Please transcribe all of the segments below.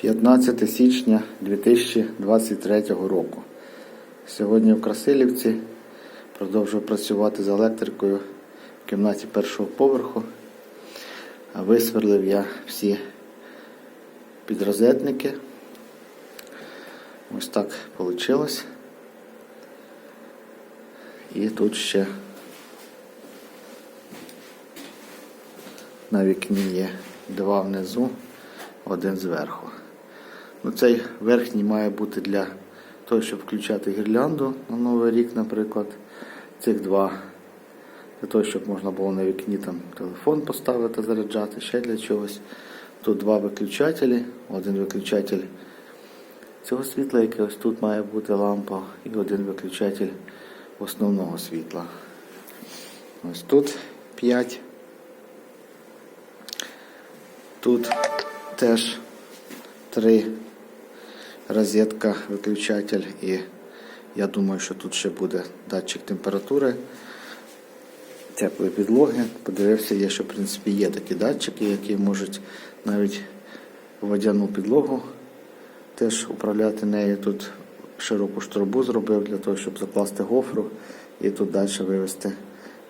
15 січня 2023 року. Сьогодні в Красилівці продовжую працювати з електрикою в кімнаті першого поверху. Висверлив я всі підрозетники. Ось так вийшло. І тут ще на вікні є два внизу, один зверху. Цей верхній має бути для того, щоб включати гірлянду на Новий рік, наприклад. Цих два для того, щоб можна було на вікні там телефон поставити, заряджати, ще для чогось. Тут два виключателі, один виключатель цього світла, яке ось тут має бути лампа, і один виключатель основного світла. Ось тут 5. Тут теж три розетка, виключатель і я думаю, що тут ще буде датчик температури, теплої підлоги. Подивився, є, що в принципі є такі датчики, які можуть навіть водяну підлогу теж управляти нею. Тут широку штрубу зробив для того, щоб закласти гофру і тут далі вивести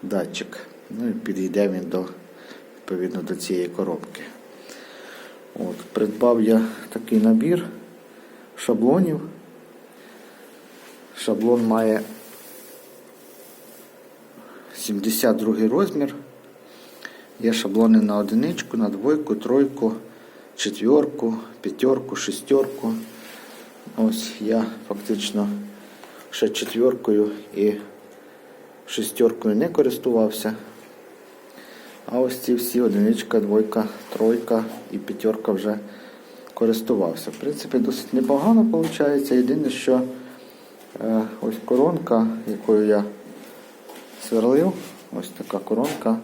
датчик. Ну і підійде він до, відповідно до цієї коробки. От, придбав я такий набір шаблонів. Шаблон має 72 розмір. Є шаблони на одиничку, на двойку, тройку, четверку, п'ятерку, шестерку. Ось я фактично ще четверкою і шестеркою не користувався. А ось ці всі одиничка, двойка, тройка і п'ятерка вже користувався. В принципі, досить непогано виходить. Єдине, що е, ось коронка, якою я сверлив, ось така коронка.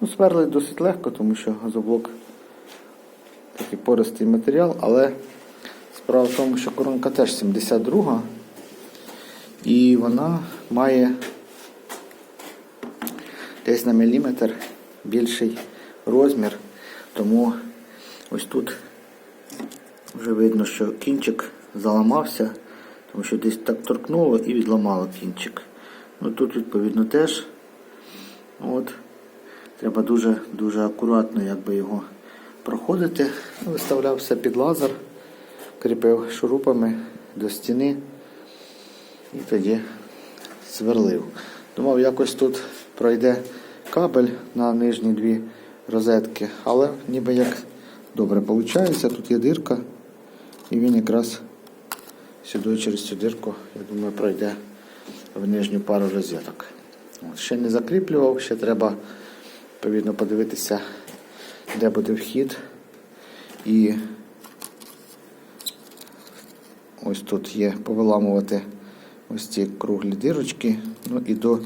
Ну, Сверлить досить легко, тому що газоблок такий пористий матеріал, але справа в тому, що коронка теж 72 і вона має десь на міліметр більший розмір, тому ось тут вже видно, що кінчик заламався, тому що десь так торкнуло і відламало кінчик. Ну Тут, відповідно, теж от, треба дуже-дуже акуратно якби його проходити. Виставляв все під лазер, кріпив шурупами до стіни і тоді сверлив. Думав, якось тут пройде кабель на нижні дві розетки, але ніби як добре виходить. Тут є дирка, і він якраз сюди через цю дирку, я думаю, пройде в нижню пару розеток. От, Ще не закріплював, ще треба відповідно подивитися, де буде вхід. І ось тут є повиламувати ось ці круглі дирочки, ну і до,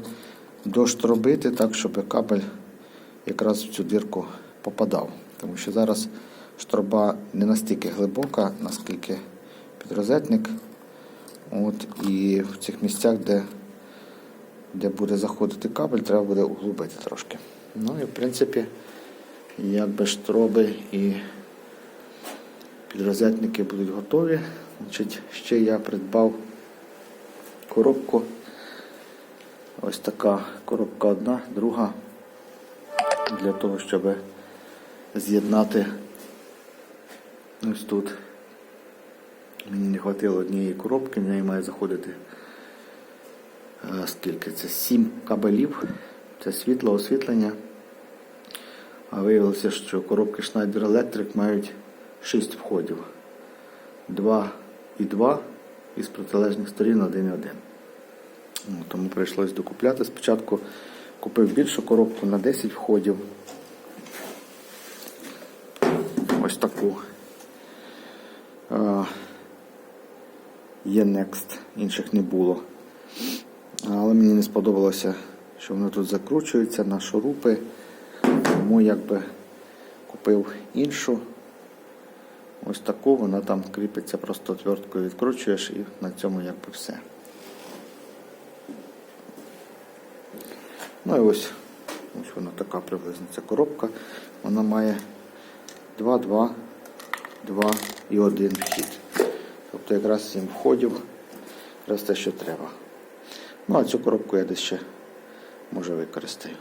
доштробити так, щоб кабель якраз в цю дирку попадав. Тому що зараз штроба не настільки глибока, наскільки підрозетник. От, І в цих місцях, де де буде заходити кабель, треба буде углубити трошки. Ну і в принципі, якби штроби і підрозетники будуть готові. Значить, Ще я придбав коробку. Ось така коробка одна, друга, для того, щоб з'єднати ось тут. Мені не вистачило однієї коробки, в неї має заходити е, скільки це? 7 кабелів, це світло, освітлення. А виявилося, що коробки Schneider Electric мають 6 входів. 2 і 2 із протилежних сторін 1 і 1. Ну, Тому прийшлось докупляти. Спочатку купив більшу коробку на 10 входів. Ось таку. Є Next, інших не було. Але мені не сподобалося, що воно тут закручується на шурупи. Тому якби купив іншу. Ось таку, вона там кріпиться, просто отверткою відкручуєш і на цьому якби все. Ну і ось, ось вона така приблизно ця коробка. Вона має 2, 2, 2, і один вхід. Тобто якраз сім входів, якраз те, що треба. Ну а цю коробку я десь ще може використаю.